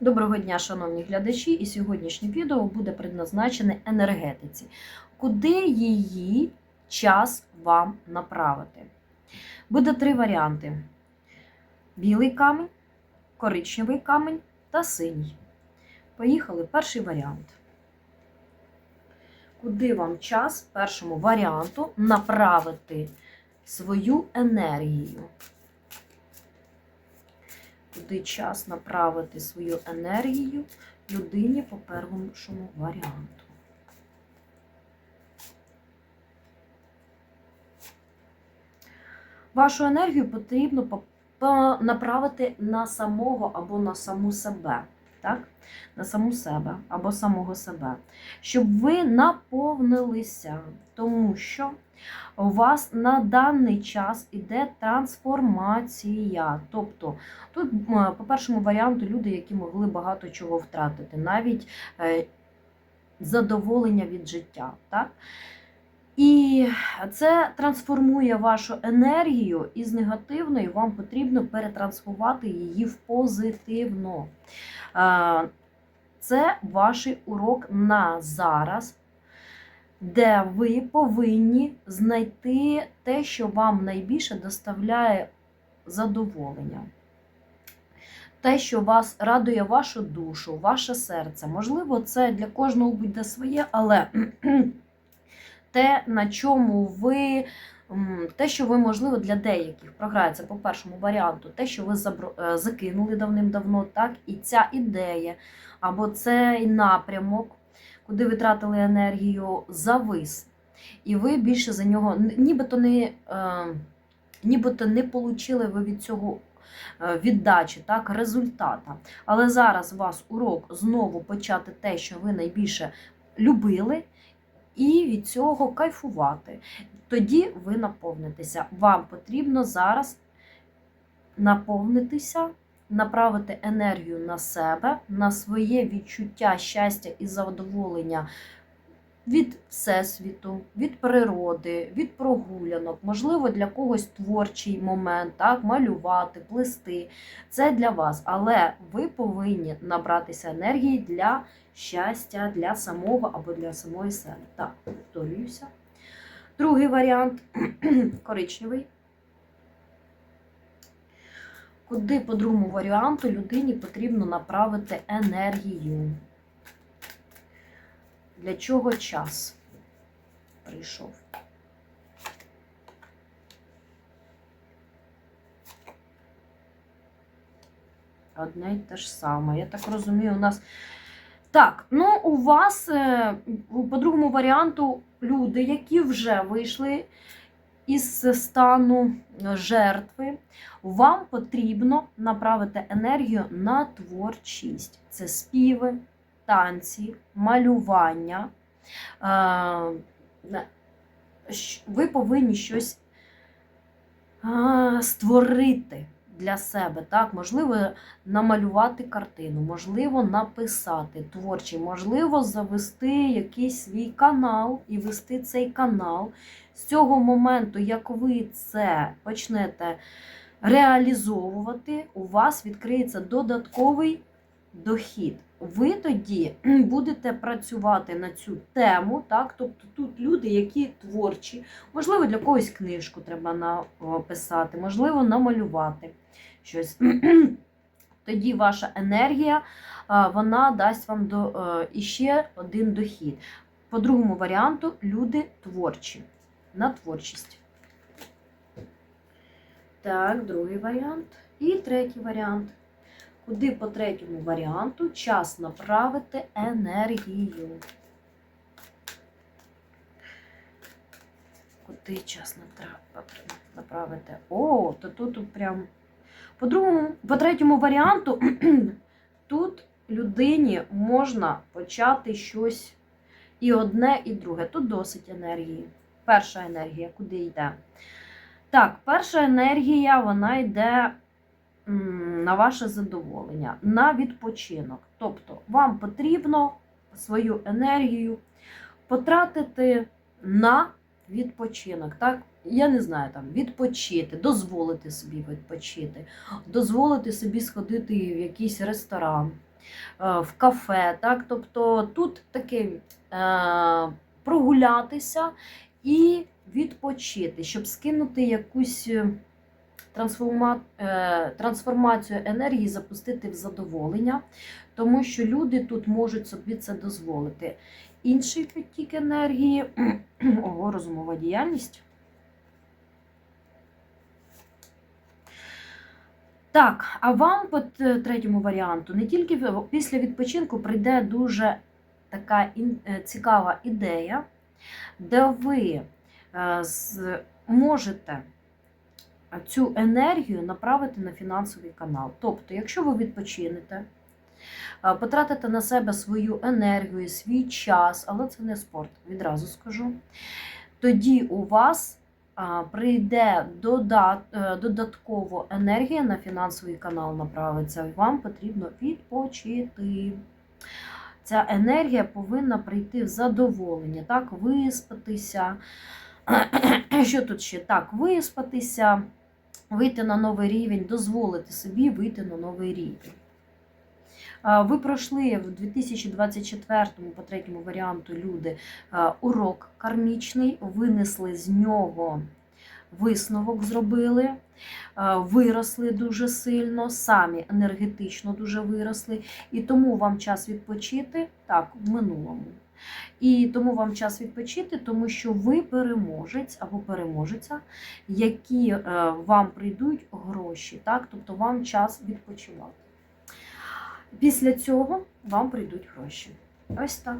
Доброго дня, шановні глядачі! І сьогоднішнє відео буде предназначене енергетиці. Куди її час вам направити? Буде три варіанти: білий камінь, коричневий камінь та синій. Поїхали. Перший варіант. Куди вам час першому варіанту направити свою енергію? Куди час направити свою енергію людині по першому варіанту. Вашу енергію потрібно по- по- направити на самого або на саму себе. Так? На саму себе або самого себе, щоб ви наповнилися, тому що у вас на даний час іде трансформація. Тобто, тут, по першому варіанту, люди, які могли багато чого втратити, навіть е, задоволення від життя. Так? І це трансформує вашу енергію із негативної, вам потрібно перетрансформувати її в позитивну. Це ваш урок на зараз, де ви повинні знайти те, що вам найбільше доставляє задоволення. Те, що вас радує вашу душу, ваше серце. Можливо, це для кожного буде своє, але те, на чому ви, те, що ви, можливо, для деяких програється по першому варіанту, те, що ви е, закинули давним-давно, так, і ця ідея, або цей напрямок, куди ви тратили енергію, завис. І ви більше за нього нібито не, е, нібито не получили ви від цього е, віддачі, так, результата. Але зараз у вас урок знову почати те, що ви найбільше любили, і від цього кайфувати. Тоді ви наповнитеся. Вам потрібно зараз наповнитися, направити енергію на себе, на своє відчуття щастя і задоволення від всесвіту, від природи, від прогулянок, можливо, для когось творчий момент, так, малювати, плести. Це для вас, але ви повинні набратися енергії для щастя, для самого або для самої себе. Так, повторююся. Другий варіант коричневий. Куди по другому варіанту людині потрібно направити енергію? Для чого час прийшов? Одне й те ж саме. Я так розумію, у нас. Так, ну у вас е, по другому варіанту люди, які вже вийшли із стану жертви, вам потрібно направити енергію на творчість. Це співи, танці, малювання. Е, Ви повинні щось створити для себе. Так? Можливо, намалювати картину, можливо, написати творчий, можливо, завести якийсь свій канал і вести цей канал. З цього моменту, як ви це почнете реалізовувати, у вас відкриється додатковий дохід. Ви тоді будете працювати на цю тему, так? Тобто тут люди, які творчі, можливо, для когось книжку треба написати, можливо, намалювати щось. Тоді ваша енергія вона дасть вам до, е, іще один дохід. По другому варіанту люди творчі. На творчість. Так, другий варіант. І третій варіант. Куди по третьому варіанту час направити енергію? Куди час направити? О, то тут прям. По другому, по третьому варіанту, тут людині можна почати щось і одне, і друге. Тут досить енергії. Перша енергія, куди йде? Так, перша енергія, вона йде на ваше задоволення, на відпочинок. Тобто, вам потрібно свою енергію потратити на відпочинок. Так? Я не знаю, там відпочити, дозволити собі відпочити, дозволити собі сходити в якийсь ресторан, в кафе. Так? Тобто тут таке е, прогулятися і відпочити, щоб скинути якусь е, е, трансформацію енергії, запустити в задоволення, тому що люди тут можуть собі це дозволити. Інший потік енергії, ого, розумова діяльність. Так, а вам по третьому варіанту не тільки після відпочинку прийде дуже така е, цікава ідея, де ви е, можете цю енергію направити на фінансовий канал. Тобто, якщо ви відпочинете, потратите на себе свою енергію, свій час, але це не спорт, відразу скажу. Тоді у вас прийде е, додатково енергія на фінансовий канал направиться. Вам потрібно відпочити. Ця енергія повинна прийти в задоволення, так, виспатися. Що тут ще? Так, виспатися, вийти на новий рівень, дозволити собі вийти на новий рівень. Ви пройшли в 2024 по третьому варіанту люди урок кармічний, винесли з нього висновок, зробили, виросли дуже сильно, самі енергетично дуже виросли, і тому вам час відпочити так, в минулому. І тому вам час відпочити, тому що ви переможець або переможеця, які е, вам прийдуть гроші, так? тобто вам час відпочивати. Після цього вам прийдуть гроші. Ось так.